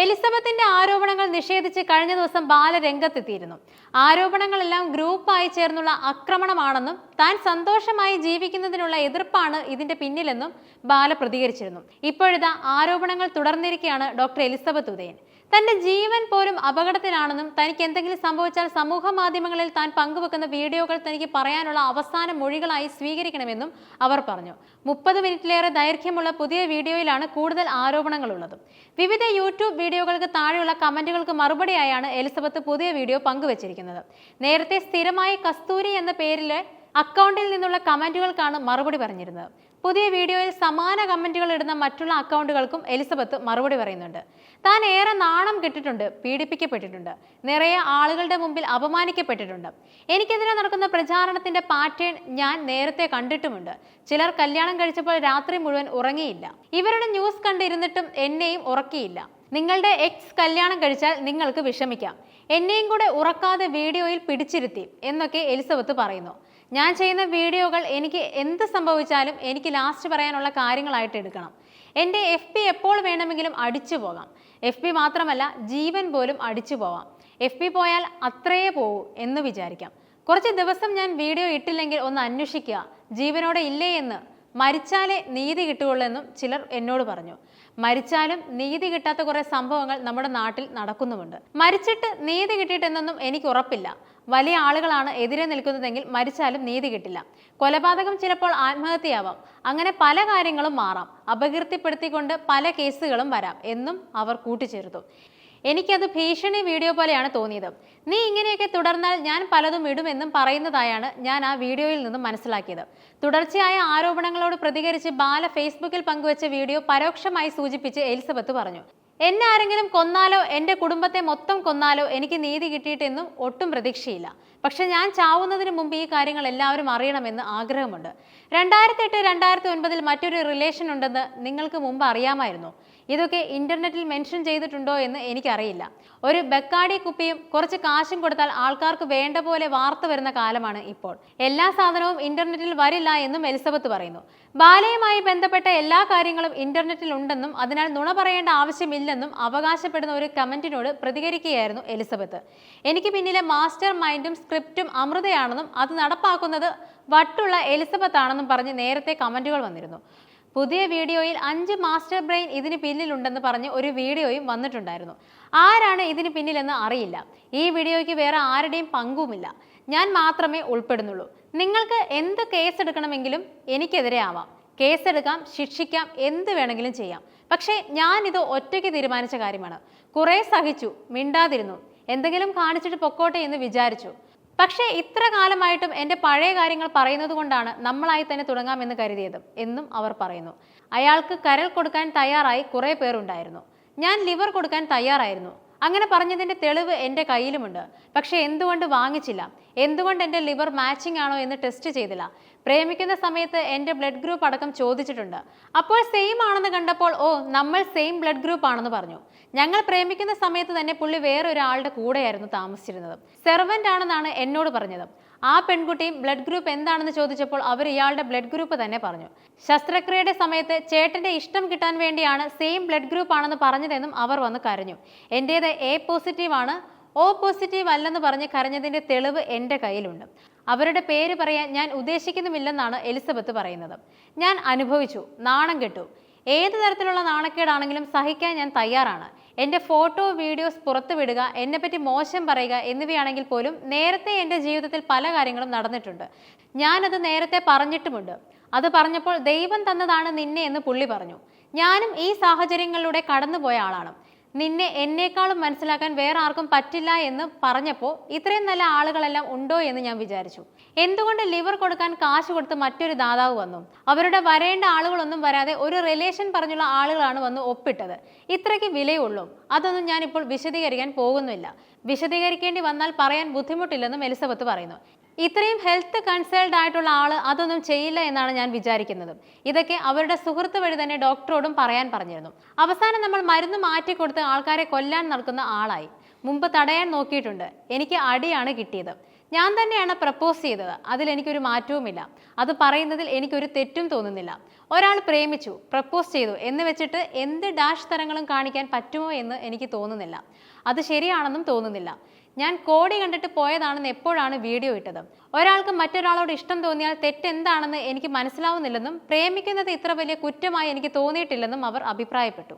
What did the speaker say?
എലിസബത്തിന്റെ ആരോപണങ്ങൾ നിഷേധിച്ച് കഴിഞ്ഞ ദിവസം ബാല രംഗത്തെത്തിയിരുന്നു. ആരോപണങ്ങളെല്ലാം ഗ്രൂപ്പായി ചേർന്നുള്ള ആക്രമണമാണെന്നും താൻ സന്തോഷമായി ജീവിക്കുന്നതിനുള്ള എതിർപ്പാണ് ഇതിന്റെ പിന്നിലെന്നും ബാല പ്രതികരിച്ചിരുന്നു. ഇപ്പോഴത്തെ ആരോപണങ്ങൾ തുടർന്നിരിക്കുകയാണ് ഡോക്ടർ എലിസബത്ത് ഉദയൻ. തന്റെ ജീവൻ പോലും അപകടത്തിലാണെന്നും തനിക്ക് എന്തെങ്കിലും സംഭവിച്ചാൽ സമൂഹ മാധ്യമങ്ങളിൽ താൻ പങ്കുവെക്കുന്ന വീഡിയോകൾ തനിക്ക് പറയാനുള്ള അവസാന മൊഴികളായി സ്വീകരിക്കണമെന്നും അവർ പറഞ്ഞു. മുപ്പത് മിനിറ്റിലേറെ ദൈർഘ്യമുള്ള പുതിയ വീഡിയോയിലാണ് കൂടുതൽ ആരോപണങ്ങളുള്ളത്. വിവിധ യൂട്യൂബ് വീഡിയോകൾക്ക് താഴെയുള്ള കമന്റുകൾക്ക് മറുപടിയായാണ് എലിസബത്ത് പുതിയ വീഡിയോ പങ്കുവച്ചിരിക്കുന്നത്. നേരത്തെ സ്ഥിരമായി കസ്തൂരി എന്ന പേരിലെ അക്കൗണ്ടിൽ നിന്നുള്ള കമന്റുകൾക്കാണ് മറുപടി പറഞ്ഞിരുന്നത്. പുതിയ വീഡിയോയിൽ സമാന കമന്റുകൾ ഇടുന്ന മറ്റുള്ള അക്കൗണ്ടുകൾക്കും എലിസബത്ത് മറുപടി പറയുന്നുണ്ട്. താൻ ഏറെ നാണം കെട്ടിട്ടുണ്ട് പീഡിപ്പിക്കപ്പെട്ടിട്ടുണ്ട്. നിറയെ ആളുകളുടെ മുമ്പിൽ അപമാനിക്കപ്പെട്ടിട്ടുണ്ട്. എനിക്കെതിരെ നടക്കുന്ന പ്രചാരണത്തിന്റെ പാറ്റേൺ ഞാൻ നേരത്തെ കണ്ടിട്ടുമുണ്ട്. ചിലർ കല്യാണം കഴിച്ചപ്പോൾ രാത്രി മുഴുവൻ ഉറങ്ങിയില്ല. ഇവരുടെ ന്യൂസ് കണ്ടിരുന്നിട്ടും എന്നെയും ഉറക്കിയില്ല. നിങ്ങളുടെ എക്സ് കല്യാണം കഴിച്ചാൽ നിങ്ങൾക്ക് വിഷമിക്കാം. എന്നെയും കൂടെ ഉറക്കാതെ വീഡിയോയിൽ പിടിച്ചിരുത്തി എന്നൊക്കെ എലിസബത്ത് പറയുന്നു. ഞാൻ ചെയ്യുന്ന വീഡിയോകൾ എനിക്ക് എന്ത് സംഭവിച്ചാലും എനിക്ക് ലാസ്റ്റ് പറയാനുള്ള കാര്യങ്ങളായിട്ട് എടുക്കണം. എന്റെ എഫ് പി എപ്പോൾ വേണമെങ്കിലും അടിച്ചു പോകാം. എഫ് പി മാത്രമല്ല ജീവൻ പോലും അടിച്ചു പോവാം. എഫ് പി പോയാൽ അത്രയേ പോകൂ എന്ന് വിചാരിക്കാം. കുറച്ച് ദിവസം ഞാൻ വീഡിയോ ഇട്ടില്ലെങ്കിൽ ഒന്ന് അന്വേഷിക്കുക. ജീവനോടെ ഇല്ലേ എന്ന്. മരിച്ചാലേ നീതി കിട്ടുകയുള്ളൂ എന്നും ചിലർ എന്നോട് പറഞ്ഞു. മരിച്ചാലും നീതി കിട്ടാത്ത കുറെ സംഭവങ്ങൾ നമ്മുടെ നാട്ടിൽ നടക്കുന്നുമുണ്ട്. മരിച്ചിട്ട് നീതി കിട്ടിയിട്ടെന്നൊന്നും എനിക്ക് ഉറപ്പില്ല. വലിയ ആളുകളാണ് എതിരെ നിൽക്കുന്നതെങ്കിൽ മരിച്ചാലും നീതി കിട്ടില്ല. കൊലപാതകം ചിലപ്പോൾ ആത്മഹത്യയാവാം. അങ്ങനെ പല കാര്യങ്ങളും മാറാം. അപകീർത്തിപ്പെടുത്തിക്കൊണ്ട് പല കേസുകളും വരാം എന്നും അവർ കൂട്ടിച്ചേർത്തു. എനിക്കത് ഭീഷണി വീഡിയോ പോലെയാണ് തോന്നിയത്. നീ ഇങ്ങനെയൊക്കെ തുടർന്നാൽ ഞാൻ പലതും ഇടുമെന്നും പറയുന്നതായാണ് ഞാൻ ആ വീഡിയോയിൽ നിന്നും മനസ്സിലാക്കിയത്. തുടർച്ചയായ ആരോപണങ്ങളോട് പ്രതികരിച്ച് ബാല ഫേസ്ബുക്കിൽ പങ്കുവച്ച വീഡിയോ പരോക്ഷമായി സൂചിപ്പിച്ച് എലിസബത്ത് പറഞ്ഞു. എന്നെ ആരെങ്കിലും കൊന്നാലോ എന്റെ കുടുംബത്തെ മൊത്തം കൊന്നാലോ എനിക്ക് നീതി കിട്ടിയിട്ടെന്നും ഒട്ടും പ്രതീക്ഷയില്ല. പക്ഷെ ഞാൻ ചാവുന്നതിന് മുമ്പ് ഈ കാര്യങ്ങൾ എല്ലാവരും അറിയണമെന്ന് ആഗ്രഹമുണ്ട്. രണ്ടായിരത്തി എട്ട് രണ്ടായിരത്തി ഒൻപതിൽ മറ്റൊരു റിലേഷൻ ഉണ്ടെന്ന് നിങ്ങൾക്ക് മുമ്പ് അറിയാമായിരുന്നു. ഇതൊക്കെ ഇന്റർനെറ്റിൽ മെൻഷൻ ചെയ്തിട്ടുണ്ടോ എന്ന് എനിക്കറിയില്ല. ഒരു ബക്കാടി കുപ്പിയും കുറച്ച് കാശും കൊടുത്താൽ ആൾക്കാർക്ക് വേണ്ട പോലെ വാർത്ത വരുന്ന കാലമാണ് ഇപ്പോൾ. എല്ലാ സാധനവും ഇന്റർനെറ്റിൽ വരില്ല എന്നും എലിസബത്ത് പറയുന്നു. ബാലയുമായി ബന്ധപ്പെട്ട എല്ലാ കാര്യങ്ങളും ഇന്റർനെറ്റിൽ ഉണ്ടെന്നും അതിനാൽ നുണ പറയേണ്ട ആവശ്യമില്ലെന്നും അവകാശപ്പെടുന്ന ഒരു കമന്റിനോട് പ്രതികരിക്കുകയായിരുന്നു എലിസബത്ത്. എനിക്ക് പിന്നിലെ മാസ്റ്റർ മൈൻഡും സ്ക്രിപ്റ്റും അമൃതയാണെന്നും അത് നടപ്പാക്കുന്നത് വട്ടുള്ള എലിസബത്ത് ആണെന്നും പറഞ്ഞ് നേരത്തെ കമന്റുകൾ വന്നിരുന്നു. പുതിയ വീഡിയോയിൽ അഞ്ച് മാസ്റ്റർ ബ്രെയിൻ ഇതിന് പിന്നിലുണ്ടെന്ന് പറഞ്ഞ് ഒരു വീഡിയോയും വന്നിട്ടുണ്ടായിരുന്നു. ആരാണ് ഇതിന് പിന്നിലെന്ന് അറിയില്ല. ഈ വീഡിയോയ്ക്ക് വേറെ ആരുടെയും പങ്കുമില്ല. ഞാൻ മാത്രമേ ഉൾപ്പെടുന്നുള്ളൂ. നിങ്ങൾക്ക് എന്ത് കേസ് എടുക്കണമെങ്കിലും എനിക്കെതിരെ ആവാം. കേസെടുക്കാം ശിക്ഷിക്കാം എന്ത് വേണമെങ്കിലും ചെയ്യാം. പക്ഷേ ഞാനിത് ഒറ്റയ്ക്ക് തീരുമാനിച്ച കാര്യമാണ്. കുറേ സഹിച്ചു മിണ്ടാതിരുന്നു. എന്തെങ്കിലും കാണിച്ചിട്ട് പൊക്കോട്ടെ എന്ന് വിചാരിച്ചു. പക്ഷേ ഇത്ര കാലമായിട്ടും എന്റെ പഴയ കാര്യങ്ങൾ പറയുന്നത് കൊണ്ടാണ് നമ്മളായി തന്നെ തുടങ്ങാമെന്ന് കരുതിയത് എന്നും അവർ പറയുന്നു. അയാൾക്ക് കരൾ കൊടുക്കാൻ തയ്യാറായി കുറേ പേരുണ്ടായിരുന്നു. ഞാൻ ലിവർ കൊടുക്കാൻ തയ്യാറായിരുന്നു. അങ്ങനെ പറഞ്ഞതിന്റെ തെളിവ് എന്റെ കയ്യിലുമുണ്ട്. പക്ഷേ എന്തുകൊണ്ട് വാങ്ങിച്ചില്ല? എന്തുകൊണ്ട് എന്റെ ലിവർ മാച്ചിങ് ആണോ എന്ന് ടെസ്റ്റ് ചെയ്തില്ല? പ്രേമിക്കുന്ന സമയത്ത് എന്റെ ബ്ലഡ് ഗ്രൂപ്പ് അടക്കം ചോദിച്ചിട്ടുണ്ട്. അപ്പോൾ സെയിം ആണെന്ന് കണ്ടപ്പോൾ ഓ നമ്മൾ സെയിം ബ്ലഡ് ഗ്രൂപ്പ് ആണെന്ന് പറഞ്ഞു. ഞങ്ങൾ പ്രേമിക്കുന്ന സമയത്ത് തന്നെ പുള്ളി വേറൊരാളുടെ കൂടെയായിരുന്നു താമസിച്ചിരുന്നത്. സെർവന്റ് ആണെന്നാണ് എന്നോട് പറഞ്ഞത്. ആ പെൺകുട്ടിയും ബ്ലഡ് ഗ്രൂപ്പ് എന്താണെന്ന് ചോദിച്ചപ്പോൾ അവർ ഇയാളുടെ ബ്ലഡ് ഗ്രൂപ്പ് തന്നെ പറഞ്ഞു. ശസ്ത്രക്രിയയുടെ സമയത്ത് ചേട്ടന്റെ ഇഷ്ടം കിട്ടാൻ വേണ്ടിയാണ് സെയിം ബ്ലഡ് ഗ്രൂപ്പ് ആണെന്ന് പറഞ്ഞതെന്നും അവർ വന്ന് കരഞ്ഞു. എന്റേത് എ പോസിറ്റീവ് ആണ് ഓ പോസിറ്റീവ് അല്ലെന്ന് പറഞ്ഞ് കരഞ്ഞതിന്റെ തെളിവ് എന്റെ കയ്യിലുണ്ട്. അവരുടെ പേര് പറയാൻ ഞാൻ ഉദ്ദേശിക്കുന്നുമില്ലെന്നാണ് എലിസബത്ത് പറയുന്നത്. ഞാൻ അനുഭവിച്ചു നാണം കെട്ടു. ഏത് തരത്തിലുള്ള നാണക്കേടാണെങ്കിലും സഹിക്കാൻ ഞാൻ തയ്യാറാണ്. എന്റെ ഫോട്ടോ വീഡിയോസ് പുറത്തുവിടുക എന്നെപ്പറ്റി മോശം പറയുക എന്നിവയാണെങ്കിൽ പോലും നേരത്തെ എന്റെ ജീവിതത്തിൽ പല കാര്യങ്ങളും നടന്നിട്ടുണ്ട്. ഞാനത് നേരത്തെ പറഞ്ഞിട്ടുമുണ്ട്. അത് പറഞ്ഞപ്പോൾ ദൈവം തന്നതാണ് നിന്നെ എന്ന് പുള്ളി പറഞ്ഞു. ഞാനും ഈ സാഹചര്യങ്ങളിലൂടെ കടന്നുപോയ ആളാണ്. നിന്നെ എന്നേക്കാളും മനസ്സിലാക്കാൻ വേറെ ആർക്കും പറ്റില്ല എന്ന് പറഞ്ഞപ്പോൾ ഇത്രയും നല്ല ആളുകളെല്ലാം ഉണ്ടോ എന്ന് ഞാൻ വിചാരിച്ചു. എന്തുകൊണ്ട് ലിവർ കൊടുക്കാൻ കാശ് കൊടുത്ത് മറ്റൊരു ദാതാവ് വന്നു? അവരുടെ വരേണ്ട ആളുകളൊന്നും വരാതെ ഒരു റിലേഷൻ പറഞ്ഞുള്ള ആളുകളാണ് വന്ന് ഒപ്പിട്ടത്. ഇത്രയ്ക്ക് വിലയുള്ളൂ. അതൊന്നും ഞാനിപ്പോൾ വിശദീകരിക്കാൻ പോകുന്നില്ല. വിശദീകരിക്കേണ്ടി വന്നാൽ പറയാൻ ബുദ്ധിമുട്ടില്ലെന്നും എലിസബത്ത് പറയുന്നു. ഇത്രയും ഹെൽത്ത് കൺസേൾഡ് ആയിട്ടുള്ള ആൾ അതൊന്നും ചെയ്യില്ല എന്നാണ് ഞാൻ വിചാരിക്കുന്നത്. ഇതൊക്കെ അവരുടെ സുഹൃത്ത് വഴി തന്നെ ഡോക്ടറോടും പറയാൻ പറഞ്ഞിരുന്നു. അവസാനം നമ്മൾ മരുന്ന് മാറ്റി മാറ്റിക്കൊടുത്ത് ആൾക്കാരെ കൊല്ലാൻ നടക്കുന്ന ആളായി. മുമ്പ് തടയാൻ നോക്കിയിട്ടുണ്ട്. എനിക്ക് അടിയാണ് കിട്ടിയത്. ഞാൻ തന്നെയാണ് പ്രപ്പോസ് ചെയ്തത്. അതിൽ എനിക്കൊരു മാറ്റവുമില്ല. അത് പറയുന്നതിൽ എനിക്കൊരു തെറ്റും തോന്നുന്നില്ല. ഒരാൾ പ്രേമിച്ചു പ്രപ്പോസ് ചെയ്തു എന്ന് വെച്ചിട്ട് എന്ത് ഡാഷ് തരങ്ങളും കാണിക്കാൻ പറ്റുമോ എന്ന് എനിക്ക് തോന്നുന്നില്ല. അത് ശരിയാണെന്നും തോന്നുന്നില്ല. ഞാൻ കോടി കണ്ടിട്ട് പോയതാണെന്ന് എപ്പോഴാണ് വീഡിയോ ഇട്ടത്? ഒരാൾക്ക് മറ്റൊരാളോട് ഇഷ്ടം തോന്നിയാൽ തെറ്റെന്താണെന്ന് എനിക്ക് മനസ്സിലാവുന്നില്ലെന്നും പ്രേമിക്കുന്നത് ഇത്ര വലിയ കുറ്റമായി എനിക്ക് തോന്നിയിട്ടില്ലെന്നും അവർ അഭിപ്രായപ്പെട്ടു.